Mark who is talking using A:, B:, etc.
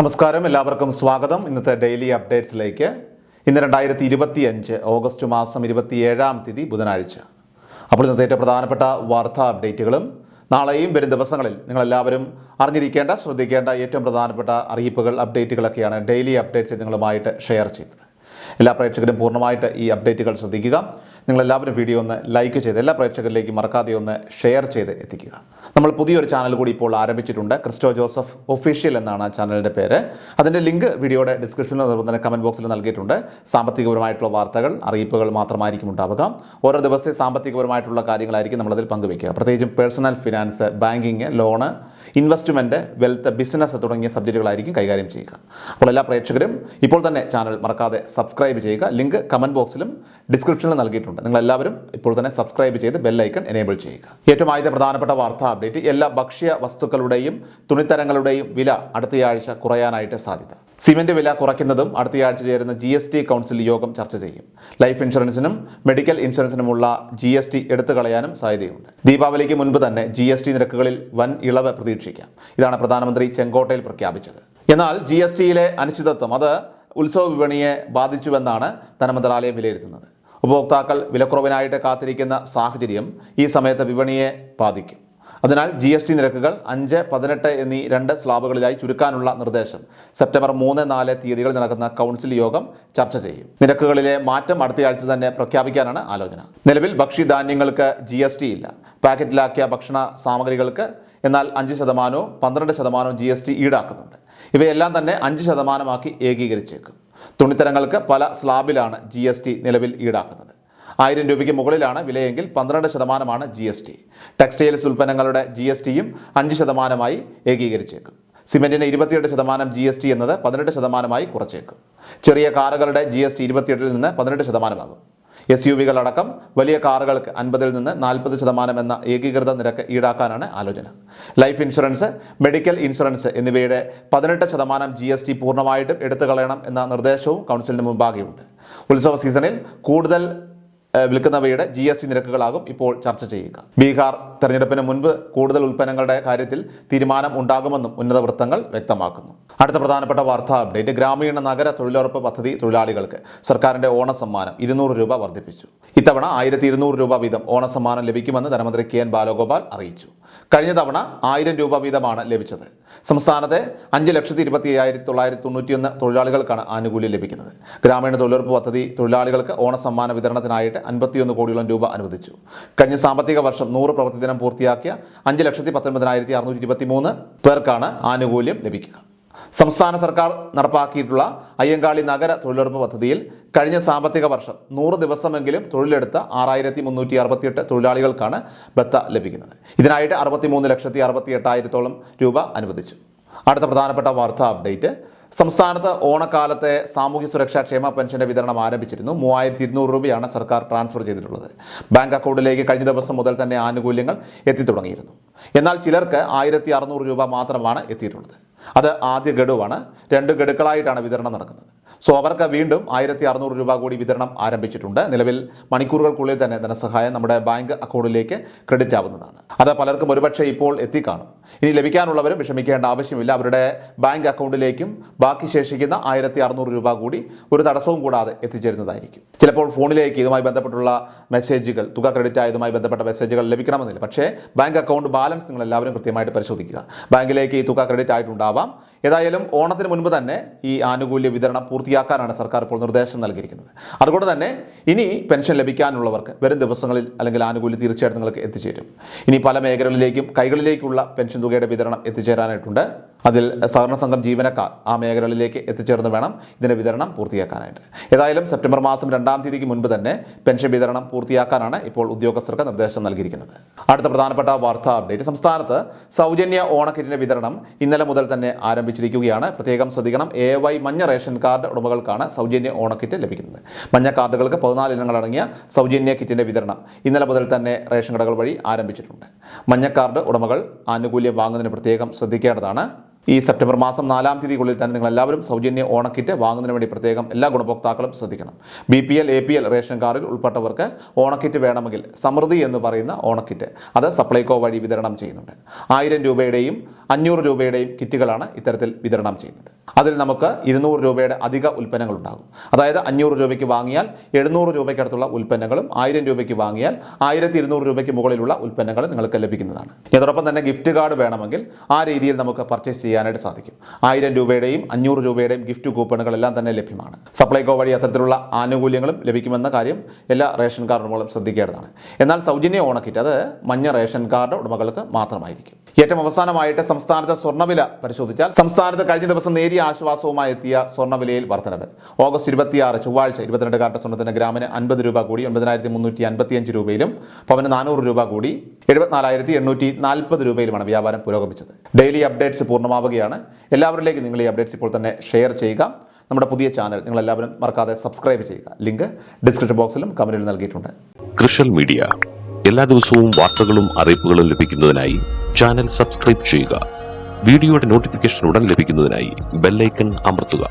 A: നമസ്കാരം. എല്ലാവർക്കും സ്വാഗതം. ഇന്നത്തെ ഡെയിലി അപ്ഡേറ്റ്സിലേക്ക്. ഇന്ന് രണ്ടായിരത്തി ഇരുപത്തി അഞ്ച് ഓഗസ്റ്റ് മാസം ഇരുപത്തിയേഴാം തീയതി ബുധനാഴ്ച. അപ്പോൾ ഇന്നത്തെ ഏറ്റവും പ്രധാനപ്പെട്ട വാർത്താ അപ്ഡേറ്റുകളും നാളെയും വരും ദിവസങ്ങളിൽ നിങ്ങളെല്ലാവരും അറിഞ്ഞിരിക്കേണ്ട ശ്രദ്ധിക്കേണ്ട ഏറ്റവും പ്രധാനപ്പെട്ട അറിയിപ്പുകൾ അപ്ഡേറ്റുകളൊക്കെയാണ് ഡെയിലി അപ്ഡേറ്റ്സ് നിങ്ങളുമായിട്ട് ഷെയർ ചെയ്തത് എല്ലാ പ്രേക്ഷകരും പൂർണമായിട്ട് ഈ അപ്ഡേറ്റുകൾ ശ്രദ്ധിക്കുക. നിങ്ങളെല്ലാവരും വീഡിയോ ഒന്ന് ലൈക്ക് ചെയ്ത് എല്ലാ പ്രേക്ഷകരിലേക്കും മറക്കാതെ ഒന്ന് ഷെയർ ചെയ്ത് എത്തിക്കുക. നമ്മൾ പുതിയൊരു ചാനൽ കൂടി ഇപ്പോൾ ആരംഭിച്ചിട്ടുണ്ട്. ക്രിസ്റ്റോ ജോസഫ് ഒഫീഷ്യൽ എന്നാണ് ആ ചാനലിന്റെ പേര്. അതിന്റെ ലിങ്ക് വീഡിയോയുടെ ഡിസ്ക്രിപ്ഷനിൽ അതുപോലെ തന്നെ കമന്റ് ബോക്സിൽ നൽകിയിട്ടുണ്ട്. സാമ്പത്തികപരമായിട്ടുള്ള വാർത്തകൾ അറിയിപ്പുകൾ മാത്രമായിരിക്കും ഉണ്ടാവുക. ഓരോ ദിവസത്തെ സാമ്പത്തികപരമായിട്ടുള്ള കാര്യങ്ങളായിരിക്കും നമ്മളതിൽ പങ്കുവയ്ക്കുക. പ്രത്യേകിച്ചും personal finance banking loan investment wealth business തുടങ്ങിയ സബ്ജക്റ്റുകളായിരിക്കും കൈകാര്യം ചെയ്യുക. അപ്പോൾ എല്ലാ പ്രേക്ഷകരും ഇപ്പോൾ തന്നെ ചാനൽ മറക്കാതെ സബ്സ്ക്രൈബ് ചെയ്യുക. ലിങ്ക് കമന്റ് ബോക്സിലും ഡിസ്ക്രിപ്ഷനിലും നൽകിയിട്ടുണ്ട്. നിങ്ങളെല്ലാവരും ഇപ്പോൾ തന്നെ സബ്സ്ക്രൈബ് ചെയ്ത് ബെല്ലൈക്കൺ എനേബിൾ ചെയ്യുക. ഏറ്റവും ആദ്യത്തെ പ്രധാനപ്പെട്ട വാർത്താ അപ്ഡേറ്റ് എല്ലാ ഭക്ഷ്യ വസ്തുക്കളുടെയും തുണിത്തരങ്ങളുടെയും വില അടുത്തയാഴ്ച കുറയാനായിട്ട് സാധ്യത. സിമന്റ് വില കുറയ്ക്കുന്നതും അടുത്തയാഴ്ച ചേരുന്ന ജി എസ് ടി കൗൺസിൽ യോഗം ചർച്ച ചെയ്യും. ലൈഫ് ഇൻഷുറൻസിനും മെഡിക്കൽ ഇൻഷുറൻസിനുമുള്ള ജി എസ് ടി എടുത്തു കളയാനും സാധ്യതയുണ്ട്. ദീപാവലിക്ക് മുൻപ് തന്നെ ജി എസ് ടി നിരക്കുകളിൽ വൻ ഇളവ് പ്രതീക്ഷിക്കാം. ഇതാണ് പ്രധാനമന്ത്രി ചെങ്കോട്ടയിൽ പ്രഖ്യാപിച്ചത്. എന്നാൽ ജി എസ് ടിയിലെ അനിശ്ചിതത്വം അത് ഉത്സവ വിപണിയെ ബാധിച്ചുവെന്നാണ് ധനമന്ത്രാലയം വിലയിരുത്തുന്നത്. ഉപഭോക്താക്കൾ വിലക്കുറവിനായിട്ട് കാത്തിരിക്കുന്ന സാഹചര്യം ഈ സമയത്ത് വിപണിയെ ബാധിക്കും. അതിനാൽ ജി എസ് ടി നിരക്കുകൾ അഞ്ച് പതിനെട്ട് എന്നീ രണ്ട് സ്ലാബുകളിലായി ചുരുക്കാനുള്ള നിർദ്ദേശം. സെപ്റ്റംബർ മൂന്ന് നാല് തീയതികളിൽ നടക്കുന്ന കൗൺസിൽ യോഗം ചർച്ച ചെയ്യും. നിരക്കുകളിലെ മാറ്റം അടുത്തയാഴ്ച തന്നെ പ്രഖ്യാപിക്കാനാണ് ആലോചന. നിലവിൽ ഭക്ഷ്യധാന്യങ്ങൾക്ക് ജി എസ് ടി ഇല്ല. പാക്കറ്റിലാക്കിയ ഭക്ഷണ സാമഗ്രികൾക്ക് എന്നാൽ അഞ്ച് ശതമാനവും പന്ത്രണ്ട് ശതമാനവും ജി എസ് ടി ഈടാക്കുന്നുണ്ട്. ഇവയെല്ലാം തന്നെ അഞ്ച് ശതമാനമാക്കി ഏകീകരിച്ചേക്കും. തുണിത്തരങ്ങൾക്ക് പല സ്ലാബിലാണ് ജി എസ് ടി നിലവിൽ ഈടാക്കുന്നത്. ആയിരം രൂപയ്ക്ക് മുകളിലാണ് വിലയെങ്കിൽ പന്ത്രണ്ട് ശതമാനമാണ് ജി എസ് ടി ടെക്സ്റ്റൈൽസ് ഉൽപ്പന്നങ്ങളുടെ ജി എസ് ടിയും അഞ്ച് ശതമാനമായി ഏകീകരിച്ചേക്കും. സിമെന്റിന് ഇരുപത്തിയെട്ട് ശതമാനം ജി എസ് ടി എന്നത് പതിനെട്ട് ശതമാനമായി കുറച്ചേക്കും. ചെറിയ കാറുകളുടെ ജി എസ് ടി ഇരുപത്തിയെട്ടിൽ നിന്ന് പതിനെട്ട് ശതമാനമാകും. എസ് യു വികളടക്കം വലിയ കാറുകൾക്ക് അൻപതിൽ നിന്ന് നാൽപ്പത് ശതമാനം എന്ന ഏകീകൃത നിരക്ക് ഈടാക്കാനാണ് ആലോചന. ലൈഫ് ഇൻഷുറൻസ് മെഡിക്കൽ ഇൻഷുറൻസ് എന്നിവയുടെ പതിനെട്ട് ശതമാനം ജി എസ് ടി പൂർണമായിട്ടും എടുത്തു കളയണം എന്ന നിർദ്ദേശവും കൗൺസിലിന് മുമ്പാകെയുണ്ട്. ഉത്സവ സീസണിൽ കൂടുതൽ വിൽക്കുന്നവയുടെ ജി എസ് ടി നിരക്കുകളാകും ഇപ്പോൾ ചർച്ച ചെയ്യുക. ബീഹാർ തെരഞ്ഞെടുപ്പിന് മുൻപ് കൂടുതൽ ഉൽപ്പന്നങ്ങളുടെ കാര്യത്തിൽ തീരുമാനം ഉണ്ടാകുമെന്നും ഉന്നത വൃത്തങ്ങൾ വ്യക്തമാക്കുന്നു. അടുത്ത പ്രധാനപ്പെട്ട വാർത്താ അപ്ഡേറ്റ് ഗ്രാമീണ നഗര തൊഴിലുറപ്പ് പദ്ധതി തൊഴിലാളികൾക്ക് സർക്കാരിന്റെ ഓണ സമ്മാനം ഇരുന്നൂറ് രൂപ വർദ്ധിപ്പിച്ചു. ഇത്തവണ ആയിരത്തി ഇരുന്നൂറ് രൂപ വീതം ഓണ സമ്മാനം ലഭിക്കുമെന്ന് ധനമന്ത്രി കെ എൻ ബാലഗോപാൽ അറിയിച്ചു. കഴിഞ്ഞ തവണ ആയിരം രൂപ വീതമാണ് ലഭിച്ചത്. സംസ്ഥാനത്തെ അഞ്ച് ലക്ഷത്തി ഇരുപത്തി അയ്യായിരത്തി തൊള്ളായിരത്തി തൊണ്ണൂറ്റിയൊന്ന് തൊഴിലാളികൾക്കാണ് ആനുകൂല്യം ലഭിക്കുന്നത്. ഗ്രാമീണ തൊഴിലുറപ്പ് പദ്ധതി തൊഴിലാളികൾക്ക് ഓണ സമ്മാന വിതരണത്തിനായിട്ട് അൻപത്തിയൊന്ന് കോടിയോളം രൂപ അനുവദിച്ചു. കഴിഞ്ഞ സാമ്പത്തിക വർഷം നൂറ് പ്രവൃത്തി ദിനം പൂർത്തിയാക്കിയ അഞ്ച് ലക്ഷത്തി പത്തൊൻപതിനായിരത്തി അറുന്നൂറ്റി ഇരുപത്തി മൂന്ന് പേർക്കാണ് ആനുകൂല്യം ലഭിക്കുക. സംസ്ഥാന സർക്കാർ നടപ്പാക്കിയിട്ടുള്ള അയ്യങ്കാളി നഗര തൊഴിലുറപ്പ് പദ്ധതിയിൽ കഴിഞ്ഞ സാമ്പത്തിക വർഷം നൂറ് ദിവസമെങ്കിലും തൊഴിലെടുത്ത ആറായിരത്തി മുന്നൂറ്റി അറുപത്തിയെട്ട് തൊഴിലാളികൾക്കാണ് ബത്ത ലഭിക്കുന്നത്. ഇതിനായിട്ട് അറുപത്തി മൂന്ന് ലക്ഷത്തി അറുപത്തി എട്ടായിരത്തോളം രൂപ അനുവദിച്ചു. അടുത്ത പ്രധാനപ്പെട്ട വാർത്താ അപ്ഡേറ്റ്. സംസ്ഥാനത്ത് ഓണക്കാലത്തെ സാമൂഹ്യ സുരക്ഷാ ക്ഷേമ പെൻഷന്റെ വിതരണം ആരംഭിച്ചിരുന്നു. മൂവായിരത്തി ഇരുന്നൂറ് രൂപയാണ് സർക്കാർ ട്രാൻസ്ഫർ ചെയ്തിട്ടുള്ളത്. ബാങ്ക് അക്കൗണ്ടിലേക്ക് കഴിഞ്ഞ ദിവസം മുതൽ തന്നെ ആനുകൂല്യങ്ങൾ എത്തിത്തുടങ്ങിയിരുന്നു. എന്നാൽ ചിലർക്ക് ആയിരത്തി അറുന്നൂറ് രൂപ മാത്രമാണ് എത്തിയിട്ടുള്ളത്. അത് ആദ്യ ഗഡുവാണ്. രണ്ട് ഗഡുക്കളായിട്ടാണ് വിതരണം നടക്കുന്നത്. സോ അവർക്ക് വീണ്ടും ആയിരത്തി അറുന്നൂറ് രൂപ കൂടി വിതരണം ആരംഭിച്ചിട്ടുണ്ട്. നിലവിൽ മണിക്കൂറുകൾക്കുള്ളിൽ തന്നെ ധനസഹായം നമ്മുടെ ബാങ്ക് അക്കൗണ്ടിലേക്ക് ക്രെഡിറ്റ് ആവുന്നതാണ് അത് പലർക്കും ഒരുപക്ഷെ ഇപ്പോൾ എത്തിക്കാണും. ഇനി ലഭിക്കാനുള്ളവരും വിഷമിക്കേണ്ട ആവശ്യമില്ല. അവരുടെ ബാങ്ക് അക്കൗണ്ടിലേക്കും ബാക്കി ശേഷിക്കുന്ന ആയിരത്തി അറുന്നൂറ് രൂപ കൂടി ഒരു തടസ്സവും കൂടാതെ എത്തിച്ചേരുന്നതായിരിക്കും. ചിലപ്പോൾ ഫോണിലേക്ക് ഇതുമായി ബന്ധപ്പെട്ടുള്ള മെസ്സേജുകൾ തുക ക്രെഡിറ്റ് ആയതുമായി ബന്ധപ്പെട്ട മെസ്സേജുകൾ ലഭിക്കണമെന്നില്ല. പക്ഷേ ബാങ്ക് അക്കൗണ്ട് ബാലൻസ് നിങ്ങൾ എല്ലാവരും കൃത്യമായിട്ട് പരിശോധിക്കുക. ബാങ്കിലേക്ക് ഈ തുക ക്രെഡിറ്റ് ആയിട്ടുണ്ടാവാം. ഏതായാലും ഓണത്തിന് മുൻപ് തന്നെ ഈ ആനുകൂല്യ വിതരണം പൂർത്തിയാക്കാനാണ് സർക്കാർ ഇപ്പോൾ നിർദ്ദേശം നൽകിയിരിക്കുന്നത്. അതുകൊണ്ട് തന്നെ ഇനി പെൻഷൻ ലഭിക്കാനുള്ളവർക്ക് വരും ദിവസങ്ങളിൽ അല്ലെങ്കിൽ ആനുകൂല്യം തീർച്ചയായിട്ടും നിങ്ങൾക്ക് എത്തിച്ചേരും. ഇനി പല മേഖലകളിലേക്കും കൈകളിലേക്കുള്ള പെൻഷൻ തുകയുടെ വിതരണം എത്തിച്ചേരാനായിട്ടുണ്ട്. അതിൽ സഹകരണ സംഘം ജീവനക്കാർ ആ മേഖലകളിലേക്ക് എത്തിച്ചേർന്ന് വേണം ഇതിന്റെ വിതരണം പൂർത്തിയാക്കാനായിട്ട്. ഏതായാലും സെപ്റ്റംബർ മാസം രണ്ടാം തീയതിക്ക് മുൻപ് തന്നെ പെൻഷൻ വിതരണം പൂർത്തിയാക്കാനാണ് ഇപ്പോൾ ഉദ്യോഗസ്ഥർക്ക് നിർദ്ദേശം നൽകിയിരിക്കുന്നത്. അടുത്ത പ്രധാനപ്പെട്ട വാർത്താ അപ്ഡേറ്റ്. സംസ്ഥാനത്ത് സൗജന്യ ഓണക്കിറ്റിന്റെ വിതരണം ഇന്നലെ മുതൽ തന്നെ ആരംഭിച്ചിരിക്കുകയാണ്. പ്രത്യേകം ശ്രദ്ധിക്കണം എ വൈ മഞ്ഞ റേഷൻ കാർഡ് ഉടമകൾക്കാണ് സൗജന്യ ഓണക്കിറ്റ് ലഭിക്കുന്നത്. മഞ്ഞ കാർഡുകൾക്ക് പതിനാല് ഇനങ്ങളടങ്ങിയ സൗജന്യ കിറ്റിന്റെ വിതരണം ഇന്നലെ മുതൽ തന്നെ റേഷൻ കടകൾ വഴി ആരംഭിച്ചിട്ടുണ്ട്. മഞ്ഞ കാർഡ് ഉടമകൾ ആനുകൂല്യം വാങ്ങുന്നതിന് പ്രത്യേകം ശ്രദ്ധിക്കേണ്ടതാണ്. ഈ സെപ്റ്റംബർ മാസം നാലാം തീയതിക്കുള്ളിൽ തന്നെ നിങ്ങൾ എല്ലാവരും സൗജന്യ ഓണക്കിറ്റ് വാങ്ങുന്നതിന് വേണ്ടി പ്രത്യേകം എല്ലാ ഗുണഭോക്താക്കളും ശ്രദ്ധിക്കണം. B P L A P L ration കാർഡിൽ ഉൾപ്പെട്ടവർക്ക് ഓണക്കിറ്റ് വേണമെങ്കിൽ സമൃദ്ധി എന്ന് പറയുന്ന ഓണക്കിറ്റ് അത് സപ്ലൈകോ വഴി വിതരണം ചെയ്യുന്നുണ്ട്. ആയിരം രൂപയുടെയും അഞ്ഞൂറ് രൂപയുടെയും കിറ്റുകളാണ് ഇത്തരത്തിൽ വിതരണം ചെയ്യുന്നത്. അതിൽ നമുക്ക് ഇരുന്നൂറ് രൂപയുടെ അധിക ഉൽപ്പന്നങ്ങൾ ഉണ്ടാകും. അതായത് അഞ്ഞൂറ് രൂപയ്ക്ക് വാങ്ങിയാൽ എഴുന്നൂറ് രൂപയ്ക്കടുത്തുള്ള ഉൽപ്പന്നങ്ങളും ആയിരം രൂപയ്ക്ക് വാങ്ങിയാൽ ആയിരത്തി ഇരുന്നൂറ് രൂപയ്ക്ക് മുകളിലുള്ള ഉൽപ്പന്നങ്ങൾ നിങ്ങൾക്ക് ലഭിക്കുന്നതാണ്. അതോടൊപ്പം തന്നെ ഗിഫ്റ്റ് കാർഡ് വേണമെങ്കിൽ ആ രീതിയിൽ നമുക്ക് പർച്ചേസ് ചെയ്യാനായിട്ട് സാധിക്കും. ആയിരം രൂപയുടെയും അഞ്ഞൂറ് രൂപയുടെയും ഗിഫ്റ്റ് കൂപ്പണുകളെല്ലാം തന്നെ ലഭ്യമാണ്. സപ്ലൈകോ വഴി അത്തരത്തിലുള്ള ആനുകൂല്യങ്ങളും ലഭിക്കുമെന്ന കാര്യം എല്ലാ റേഷൻ കാർഡ് ഉടമകളും ശ്രദ്ധിക്കേണ്ടതാണ്. എന്നാൽ സൗജന്യ ഓണക്കിറ്റ് അത് മഞ്ഞ റേഷൻ കാർഡ് ഉടമകൾക്ക് മാത്രമായിരിക്കും. ഏറ്റവും അവസാനമായിട്ട് സംസ്ഥാനത്തെ സ്വർണവില പരിശോധിച്ചാൽ സംസ്ഥാനത്ത് കഴിഞ്ഞ ദിവസം നേരിയ ആശ്വാസവുമായി എത്തിയ സ്വർണവിലയിൽ വർധനവ്. ഓഗസ്റ്റ് ഇരുപത്തിയാറ് ചൊവ്വാഴ്ച ഇരുപത്തിരണ്ട് കാർട്ട സ്വർണത്തിന് ഗ്രാമിന് അൻപത് രൂപ കൂടി ഒൻപതിനായിരത്തി മുന്നൂറ്റി അൻപത്തിയഞ്ച് രൂപയിലും പവന് നാനൂറ് രൂപ കൂടി എഴുപത്തിനാലായിരത്തി എണ്ണൂറ്റി നാൽപ്പത് രൂപയിലുമാണ് വ്യാപാരം പുരോഗമിച്ചത്. ഡെയിലി അപ്ഡേറ്റ്സ് പൂർണമാവുകയാണ്. എല്ലാവരിലേക്കും നിങ്ങൾ ഈ അപ്ഡേറ്റ്സ് ഇപ്പോൾ തന്നെ ഷെയർ ചെയ്യുക. നമ്മുടെ പുതിയ ചാനൽ നിങ്ങൾ എല്ലാവരും മറക്കാതെ സബ്സ്ക്രൈബ് ചെയ്യുക. ലിങ്ക് ഡിസ്ക്രിപ്ഷൻ ബോക്സിലും കമന്റിൽ നൽകിയിട്ടുണ്ട്.
B: കൃഷൽ മീഡിയ. എല്ലാ ദിവസവും വാർത്തകളും അറിയിപ്പുകളും ലഭിക്കുന്നതിനായി ചാനൽ സബ്സ്ക്രൈബ് ചെയ്യുക. വീഡിയോയുടെ നോട്ടിഫിക്കേഷൻ ഉടൻ ലഭിക്കുന്നതിനായി ബെല്ലൈക്കൺ അമർത്തുക.